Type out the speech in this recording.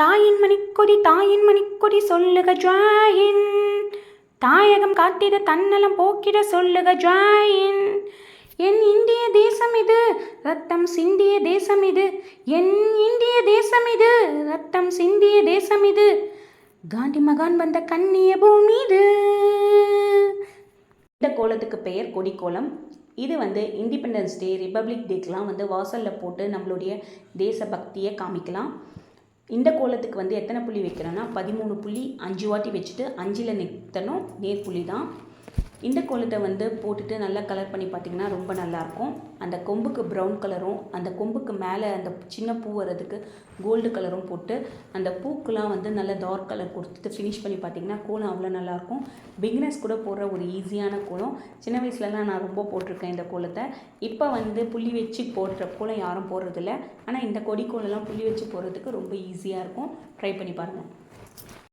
தாயின் மணிக்கொடி தாயின் மணிக்கொடி சொல்லுக ஜாயின். தாயகம் காத்திட தன்னலம் போக்கிட சொல்லுக ஜாயின். என் இந்திய தேசம் இது ரத்தம் சிந்திய தேசம் இது. என் இந்திய தேசம் இது ரத்தம் சிந்திய தேசம் இது. காந்தி மகான் வந்த கண்ணிய பூமி இது. இந்த கோலத்துக்கு பெயர் கொடிக்கோலம். இது வந்து இண்டிபெண்டன்ஸ் டே ரிப்பப்ளிக் டேக்கெலாம் வந்து வாசலில் போட்டு நம்மளுடைய தேசபக்தியை காமிக்கலாம். இந்த கோலத்துக்கு வந்து எத்தனை புள்ளி வைக்கிறோன்னா பதிமூணு புள்ளி அஞ்சு வாட்டி வச்சுட்டு அஞ்சில் நிறுத்தணும் நேர்புள்ளி தான் இந்த கோலத்தை வந்து போட்டுட்டு நல்லா கலர் பண்ணி பார்த்திங்கன்னா ரொம்ப நல்லாயிருக்கும். அந்த கொம்புக்கு ப்ரௌன் கலரும் அந்த கொம்புக்கு மேலே அந்த சின்ன பூ வர்றதுக்கு கோல்டு கலரும் போட்டு அந்த பூக்கெலாம் வந்து நல்ல டார்க் கலர் கொடுத்துட்டு ஃபினிஷ் பண்ணி பார்த்திங்கன்னா கோலம் அவ்வளோ நல்லாயிருக்கும். பிகினர்ஸ் கூட போடுற ஒரு ஈஸியான கோலம். சின்ன வயசுலலாம் நான் ரொம்ப போட்டிருக்கேன் இந்த கோலத்தை. இப்போ வந்து புள்ளி வச்சு போடுற கோலம் யாரும் போடுறதில்ல. ஆனால் இந்த கொடி கோலம்லாம் புள்ளி வச்சு போடுறதுக்கு ரொம்ப ஈஸியாக இருக்கும். ட்ரை பண்ணி பாருங்கள்